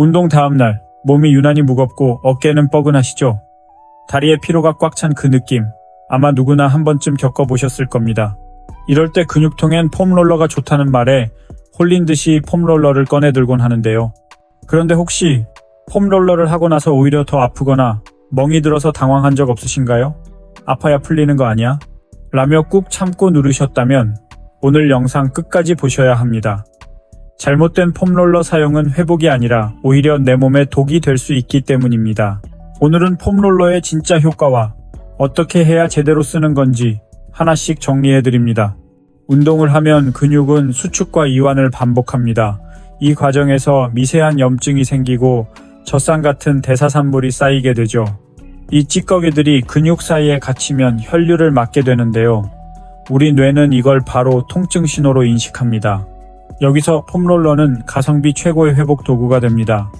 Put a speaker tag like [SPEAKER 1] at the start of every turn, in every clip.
[SPEAKER 1] 운동 다음 날 몸이 유난히 무겁고 어깨는 뻐근하시죠? 다리에 피로가 꽉 찬 그 느낌 아마 누구나 한 번쯤 겪어보셨을 겁니다. 이럴 때 근육통엔 폼롤러가 좋다는 말에 홀린 듯이 폼롤러를 꺼내 들곤 하는데요. 그런데 혹시 폼롤러를 하고 나서 오히려 더 아프거나 멍이 들어서 당황한 적 없으신가요? 아파야 풀리는 거 아니야? 라며 꾹 참고 누르셨다면 오늘 영상 끝까지 보셔야 합니다. 잘못된 폼롤러 사용은 회복이 아니라 오히려 내 몸에 독이 될 수 있기 때문입니다. 오늘은 폼롤러의 진짜 효과와 어떻게 해야 제대로 쓰는 건지 하나씩 정리해 드립니다. 운동을 하면 근육은 수축과 이완을 반복합니다. 이 과정에서 미세한 염증이 생기고 젖산 같은 대사산물이 쌓이게 되죠. 이 찌꺼기들이 근육 사이에 갇히면 혈류를 막게 되는데요. 우리 뇌는 이걸 바로 통증 신호로 인식합니다. 여기서 폼롤러는 가성비 최고의 회복 도구가 됩니다.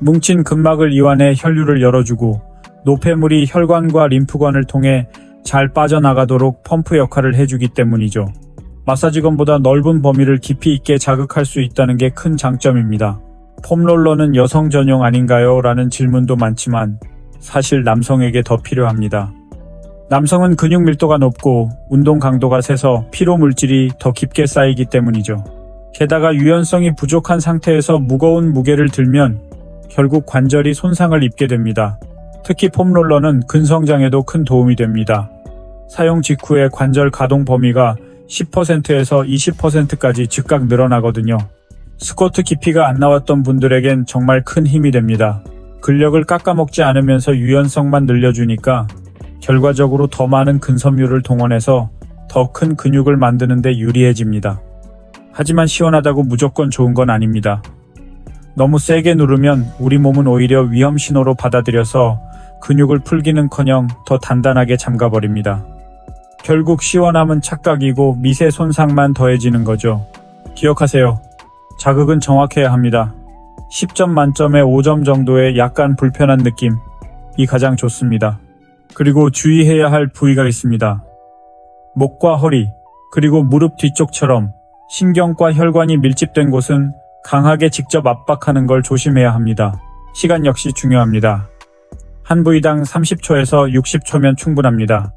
[SPEAKER 1] 뭉친 근막을 이완해 혈류를 열어주고 노폐물이 혈관과 림프관을 통해 잘 빠져나가도록 펌프 역할을 해주기 때문이죠. 마사지건보다 넓은 범위를 깊이 있게 자극할 수 있다는 게 큰 장점입니다. 폼롤러는 여성 전용 아닌가요? 라는 질문도 많지만 사실 남성에게 더 필요합니다. 남성은 근육 밀도가 높고 운동 강도가 세서 피로 물질이 더 깊게 쌓이기 때문이죠. 게다가 유연성이 부족한 상태에서 무거운 무게를 들면 결국 관절이 손상을 입게 됩니다. 특히 폼롤러는 근성장에도 큰 도움이 됩니다. 사용 직후에 관절 가동 범위가 10%에서 20%까지 즉각 늘어나거든요. 스쿼트 깊이가 안 나왔던 분들에겐 정말 큰 힘이 됩니다. 근력을 깎아먹지 않으면서 유연성만 늘려주니까 결과적으로 더 많은 근섬유를 동원해서 더 큰 근육을 만드는 데 유리해집니다. 하지만 시원하다고 무조건 좋은 건 아닙니다. 너무 세게 누르면 우리 몸은 오히려 위험 신호로 받아들여서 근육을 풀기는커녕 더 단단하게 잠가버립니다. 결국 시원함은 착각이고 미세 손상만 더해지는 거죠. 기억하세요. 자극은 정확해야 합니다. 10점 만점에 5점 정도의 약간 불편한 느낌. 이 가장 좋습니다. 그리고 주의해야 할 부위가 있습니다. 목과 허리, 그리고 무릎 뒤쪽처럼 신경과 혈관이 밀집된 곳은 강하게 직접 압박하는 걸 조심해야 합니다. 시간 역시 중요합니다. 한 부위당 30초에서 60초면 충분합니다.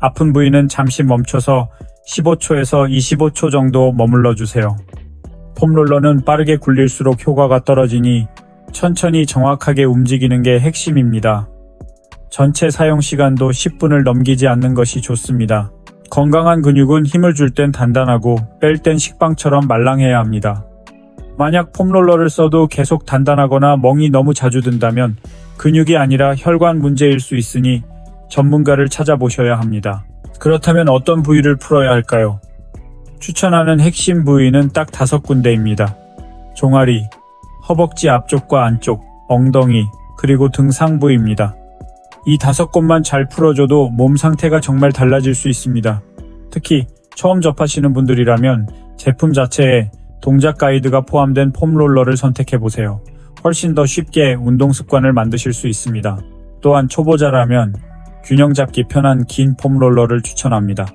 [SPEAKER 1] 아픈 부위는 잠시 멈춰서 15초에서 25초 정도 머물러 주세요. 폼롤러는 빠르게 굴릴수록 효과가 떨어지니 천천히 정확하게 움직이는 게 핵심입니다. 전체 사용 시간도 10분을 넘기지 않는 것이 좋습니다. 건강한 근육은 힘을 줄 땐 단단하고 뺄 땐 식빵처럼 말랑해야 합니다. 만약 폼롤러를 써도 계속 단단하거나 멍이 너무 자주 든다면 근육이 아니라 혈관 문제일 수 있으니 전문가를 찾아보셔야 합니다. 그렇다면 어떤 부위를 풀어야 할까요? 추천하는 핵심 부위는 딱 다섯 군데입니다. 종아리, 허벅지 앞쪽과 안쪽, 엉덩이, 그리고 등 상부입니다. 이 다섯 곳만 잘 풀어줘도 몸 상태가 정말 달라질 수 있습니다. 특히 처음 접하시는 분들이라면 제품 자체에 동작 가이드가 포함된 폼롤러를 선택해보세요. 훨씬 더 쉽게 운동 습관을 만드실 수 있습니다. 또한 초보자라면 균형 잡기 편한 긴 폼롤러를 추천합니다.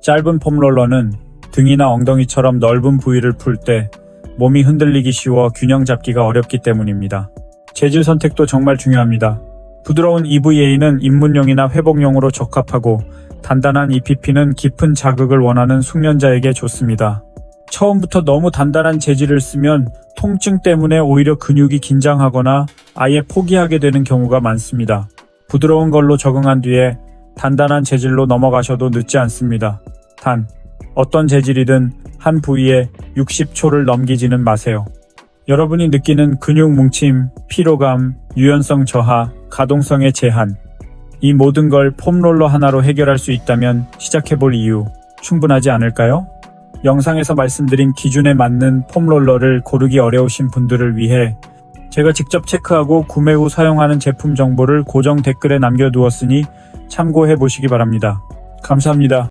[SPEAKER 1] 짧은 폼롤러는 등이나 엉덩이처럼 넓은 부위를 풀 때 몸이 흔들리기 쉬워 균형 잡기가 어렵기 때문입니다. 재질 선택도 정말 중요합니다. 부드러운 EVA는 입문용이나 회복용으로 적합하고 단단한 EPP는 깊은 자극을 원하는 숙련자에게 좋습니다. 처음부터 너무 단단한 재질을 쓰면 통증 때문에 오히려 근육이 긴장하거나 아예 포기하게 되는 경우가 많습니다. 부드러운 걸로 적응한 뒤에 단단한 재질로 넘어가셔도 늦지 않습니다. 단, 어떤 재질이든 한 부위에 60초를 넘기지는 마세요. 여러분이 느끼는 근육 뭉침, 피로감, 유연성 저하, 가동성의 제한. 이 모든 걸 폼롤러 하나로 해결할 수 있다면 시작해볼 이유 충분하지 않을까요? 영상에서 말씀드린 기준에 맞는 폼롤러를 고르기 어려우신 분들을 위해 제가 직접 체크하고 구매 후 사용하는 제품 정보를 고정 댓글에 남겨두었으니 참고해 보시기 바랍니다. 감사합니다.